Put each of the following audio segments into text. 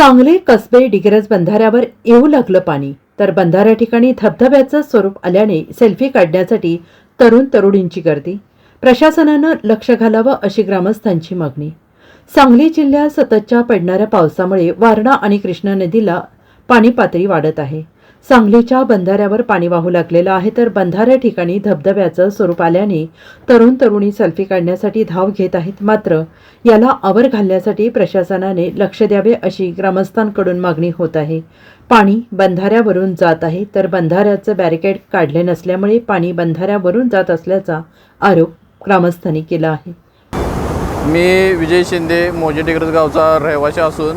सांगली कसबे डिग्रज बंधाऱ्यावर येऊ लागलं पाणी. तर बंधाऱ्या ठिकाणी धबधब्याचं स्वरूप आल्याने सेल्फी काढण्यासाठी तरुण तरुणींची गर्दी. प्रशासनानं लक्ष घालावं अशी ग्रामस्थांची मागणी. सांगली जिल्ह्यात सततच्या पडणाऱ्या पावसामुळे वारणा आणि कृष्णा नदीला पाणी पातळी वाढत आहे. सांगलीच्या बंधाऱ्यावर पाणी वाहू लागलेलं आहे तर बंधाऱ्या ठिकाणी धबधब्याचं स्वरूप आल्याने तरुण तरुणी सेल्फी काढण्यासाठी धाव घेत आहेत. मात्र याला आवर घालण्यासाठी प्रशासनाने लक्ष द्यावे अशी ग्रामस्थांकडून मागणी होत आहे. पाणी बंधाऱ्यावरून जात आहे तर बंधाऱ्याचं बॅरिकेड काढले नसल्यामुळे पाणी बंधाऱ्यावरून जात असल्याचा आरोप ग्रामस्थांनी केला आहे. मी विजय शिंदे मोजे गावचा रहिवासी असून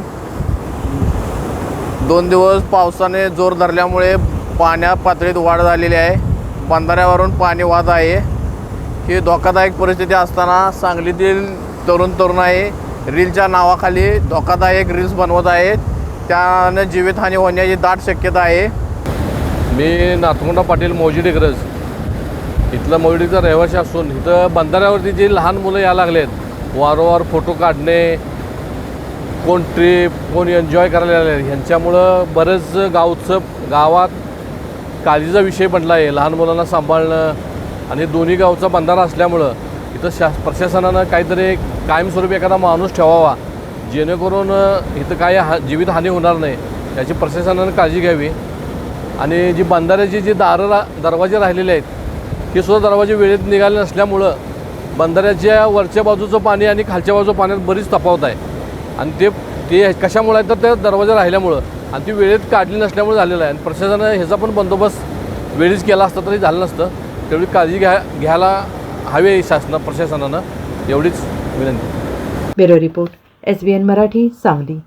दोन दिवस पावसाने जोर धरल्यामुळे पाण्या पातळीत वाढ झालेली आहे. बंधाऱ्यावरून पाणी वाहत आहे. ही धोकादायक परिस्थिती असताना सांगलीतील तरुण तरुणाई रीलच्या नावाखाली धोकादायक रील्स बनवत आहेत. त्यानं जीवितहानी होण्याची दाट शक्यता आहे. मी नाथमुंडा पाटील मोजी डिग्रज. इथलं मोजडीचा रहिवासी असून इथं बंधाऱ्यावरती जी लहान मुलं यायला लागलेत वारंवार फोटो काढणे कोण ट्रिप कोण एन्जॉय करायला आले ह्यांच्यामुळं बरंच गावचं गावात काळजीचा विषय बनला आहे लहान मुलांना सांभाळणं आणि दोन्ही गावचा बंधारा असल्यामुळं इथं शा प्रशासनानं काहीतरी कायमस्वरूपी एखादा माणूस ठेवावा जेणेकरून इथं काय हा जीवितहानी होणार नाही. याची प्रशासनानं काळजी घ्यावी. आणि जी बंधाऱ्याची जी दारं रा दरवाजे राहिलेले आहेत ते सुद्धा दरवाजे वेळेत निघाले नसल्यामुळं बंधाऱ्याच्या वरच्या बाजूचं पाणी आणि खालच्या बाजूचं पाण्यात बरीच तफावत आहे. आणि ते ते कशामुळे आहे तर त्या दरवाजा राहिल्यामुळं. आणि ती वेळेत काढली नसल्यामुळे झालेलं आहे. आणि प्रशासनानं ह्याचा पण बंदोबस्त वेळीच केला असता तरी झालं नसतं. तेवढी काळजी घ्या घ्यायला हवी आहे शासना प्रशासनानं. एवढीच विनंती. Bureau report S B N Marathi Sangli.